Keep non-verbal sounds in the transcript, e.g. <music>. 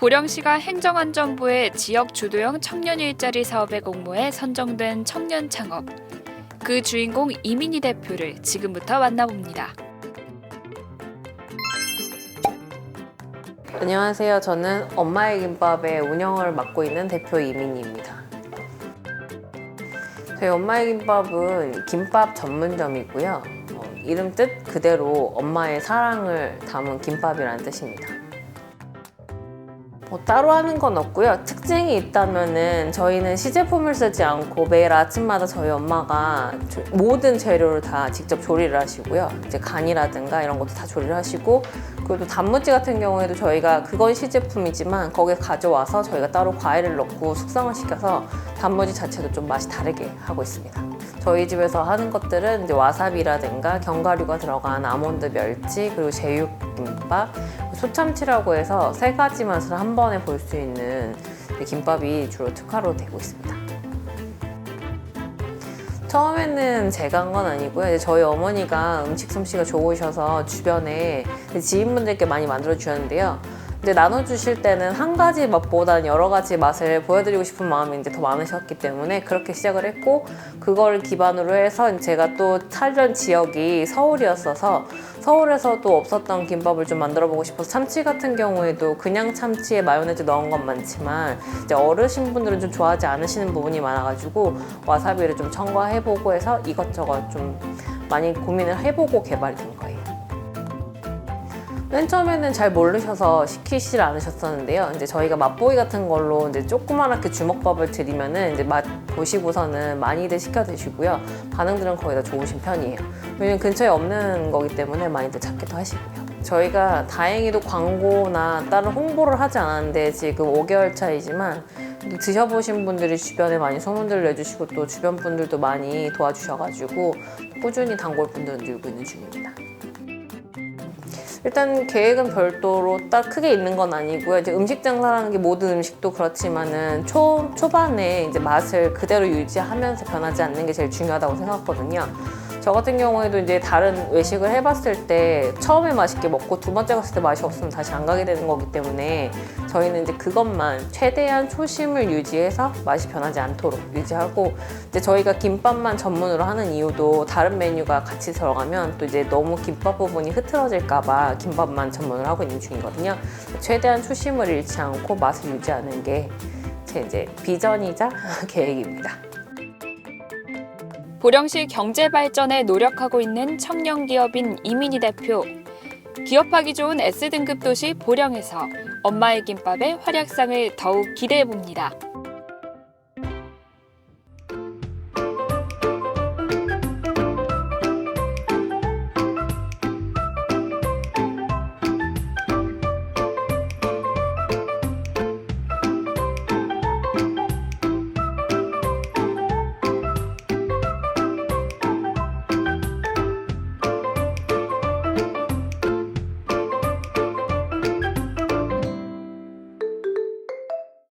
보령시가 행정안전부의 지역 주도형 청년 일자리 사업에 공모해 선정된 청년 창업. 그 주인공 이민희 대표를 지금부터 만나봅니다. 안녕하세요. 저는 엄마의 김밥의 운영을 맡고 있는 대표 이민희입니다. 저희 엄마의 김밥은 김밥 전문점이고요. 어, 이름 뜻 그대로 엄마의 사랑을 담은 김밥이라는 뜻입니다. 뭐 따로 하는 건 없고요. 특징이 있다면은 저희는 시제품을 쓰지 않고 매일 아침마다 저희 엄마가 조- 모든 재료를 다 직접 조리를 하시고요. 이제 간이라든가 이런 것도 다 조리를 하시고 그리고 또 단무지 같은 경우에도 저희가 그건 시제품이지만 거기에 가져와서 저희가 따로 과일을 넣고 숙성을 시켜서 단무지 자체도 좀 맛이 다르게 하고 있습니다. 저희 집에서 하는 것들은 이제 와사비라든가 견과류가 들어간 아몬드 멸치 그리고 제육김밥 소참치라고 해서 세 가지 맛을 한 번에 볼 수 있는 김밥이 주로 특화로 되고 있습니다. 처음에는 제가 한 건 아니고요. 저희 어머니가 음식 솜씨가 좋으셔서 주변에 지인분들께 많이 만들어 주셨는데요. 이제 나눠주실 때는 한 가지 맛보다는 여러 가지 맛을 보여드리고 싶은 마음이 이제 더 많으셨기 때문에 그렇게 시작을 했고 그걸 기반으로 해서 제가 또 살던 지역이 서울이었어서 서울에서도 없었던 김밥을 좀 만들어 보고 싶어서 참치 같은 경우에도 그냥 참치에 마요네즈 넣은 건 많지만 이제 어르신분들은 좀 좋아하지 않으시는 부분이 많아가지고 와사비를 좀 첨가해보고 해서 이것저것 좀 많이 고민을 해보고 개발이 된 거예요. 맨 처음에는 잘 모르셔서 시키질 않으셨었는데요. 이제 저희가 맛보기 같은 걸로 이제 조그맣게 주먹밥을 드리면은 이제 맛 보시고서는 많이들 시켜 드시고요. 반응들은 거의 다 좋으신 편이에요. 왜냐면 근처에 없는 거기 때문에 많이들 찾기도 하시고요. 저희가 다행히도 광고나 다른 홍보를 하지 않았는데 지금 5개월 차이지만 드셔보신 분들이 주변에 많이 소문들을 내주시고 또 주변 분들도 많이 도와주셔가지고 꾸준히 단골 분들은 늘고 있는 중입니다. 일단 계획은 별도로 딱 크게 있는 건 아니고요. 이제 음식 장사라는 게 모든 음식도 그렇지만은 초 초반에 이제 맛을 그대로 유지하면서 변하지 않는 게 제일 중요하다고 생각하거든요. 저 같은 경우에도 이제 다른 외식을 해봤을 때 처음에 맛있게 먹고 두 번째 갔을 때 맛이 없으면 다시 안 가게 되는 거기 때문에 저희는 이제 그것만 최대한 초심을 유지해서 맛이 변하지 않도록 유지하고 이제 저희가 김밥만 전문으로 하는 이유도 다른 메뉴가 같이 들어가면 또 이제 너무 김밥 부분이 흐트러질까봐 김밥만 전문으로 하고 있는 중이거든요. 최대한 초심을 잃지 않고 맛을 유지하는 게 제 이제 비전이자 <laughs> 계획입니다. 보령시 경제 발전에 노력하고 있는 청년 기업인 이민희 대표. 기업하기 좋은 S등급 도시 보령에서 엄마의 김밥의 활약상을 더욱 기대해 봅니다.